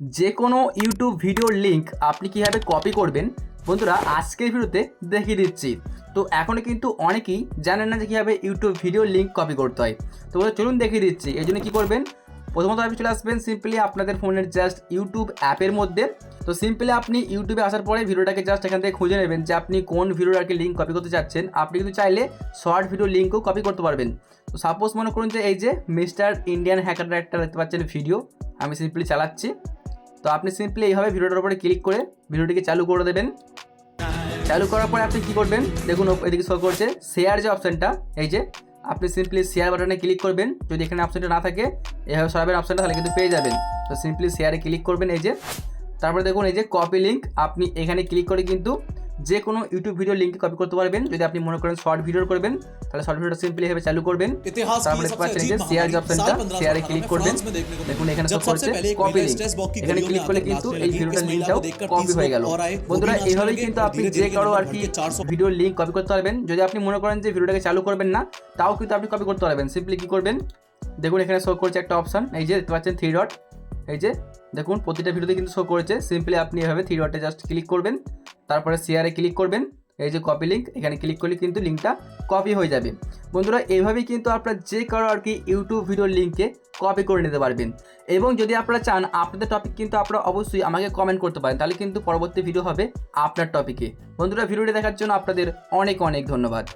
যে কোনো ইউটিউব ভিডিওর লিঙ্ক আপনি কীভাবে কপি করবেন? বন্ধুরা, আজকের ভিডিওতে দেখিয়ে দিচ্ছি। তো এখনও কিন্তু অনেকেই জানেন না যে কীভাবে ইউটিউব ভিডিওর লিঙ্ক কপি করতে হয়। তো চলুন দেখিয়ে দিচ্ছি। এই জন্য কী করবেন? প্রথমত আপনি চলে আসবেন সিম্পলি আপনাদের ফোনের জাস্ট ইউটিউব অ্যাপের মধ্যে। তো সিম্পলি আপনি ইউটিউবে আসার পরে ভিডিওটাকে জাস্ট এখান থেকে খুঁজে নেবেন যে আপনি কোন ভিডিওর আর কি লিঙ্ক কপি করতে চাচ্ছেন। আপনি কিন্তু চাইলে শর্ট ভিডিও লিঙ্কও কপি করতে পারবেন। তো সাপোজ মনে করুন যে এই যে মিস্টার ইন্ডিয়ান হ্যাকারটা একটা দেখতে পাচ্ছেন ভিডিও আমি সিম্পলি চালাচ্ছি। তো আপনি সিম্পলি এইভাবে ভিডিওটার উপরে ক্লিক করে ভিডিওটিকে চালু করে দেবেন। চালু করার পরে আপনি কী করবেন? দেখুন এদিকে শো করছে শেয়ার যে অপশানটা এই যে, আপনি সিম্পলি শেয়ার বাটনে ক্লিক করবেন। যদি এখানে অপশানটা না থাকে, এভাবে সরাবেন অপশানটা তাহলে কিন্তু পেয়ে যাবেন। তো সিম্পলি শেয়ারে ক্লিক করবেন, এই যে। তারপরে দেখুন, এই যে কপি লিঙ্ক আপনি এখানে ক্লিক করে কিন্তু যে কোনো ইউটিউব ভিডিও লিঙ্কে কপি করতে পারবেন। যদি আপনি মনে করেন শর্ট ভিডিও করবেন তাহলে শর্ট ভিডিওটা সিম্পলি এভাবে চালু করবেন। তারপরে পাচ্ছেন যে শেয়ার অপশনটা শেয়ারে ক্লিক করবেন। দেখুন এখানে সব করছে কপি লিংক এখানে ক্লিক করলে কিন্তু এই ভিডিওটা লিঙ্কটাও কপি হয়ে গেল। বন্ধুরা এইভাবেই কিন্তু আপনি যে কারও আর কি ভিডিও লিঙ্ক কপি করতে পারবেন। যদি আপনি মনে করেন যে ভিডিওটাকে চালু করবেন না তাও কিন্তু আপনি কপি করতে পারবেন। সিম্পলি কি করবেন? দেখুন এখানে শো করছে একটা অপশন এই যে দেখতে পাচ্ছেন থ্রি ডট এই যে দেখুন প্রতিটা ভিডিওতে কিন্তু শো করেছে। সিম্পলি আপনি এভাবে থ্রি ডটে জাস্ট ক্লিক করবেন। তারপরে শেয়ারে ক্লিক করবেন, এই যে কপি লিঙ্ক এখানে ক্লিক করলে কিন্তু লিঙ্কটা কপি হয়ে যাবে। বন্ধুরা, এইভাবেই কিন্তু আপনারা যে কারও আর কি ইউটিউব ভিডিওর লিঙ্কে কপি করে নিতে পারবেন। এবং যদি আপনারা চান আপনাদের টপিক কিন্তু আপনারা অবশ্যই আমাকে কমেন্ট করতে পারেন, তাহলে কিন্তু পরবর্তী ভিডিও হবে আপনার টপিকে বন্ধুরা ভিডিওটি দেখার জন্য আপনাদের অনেক অনেক ধন্যবাদ।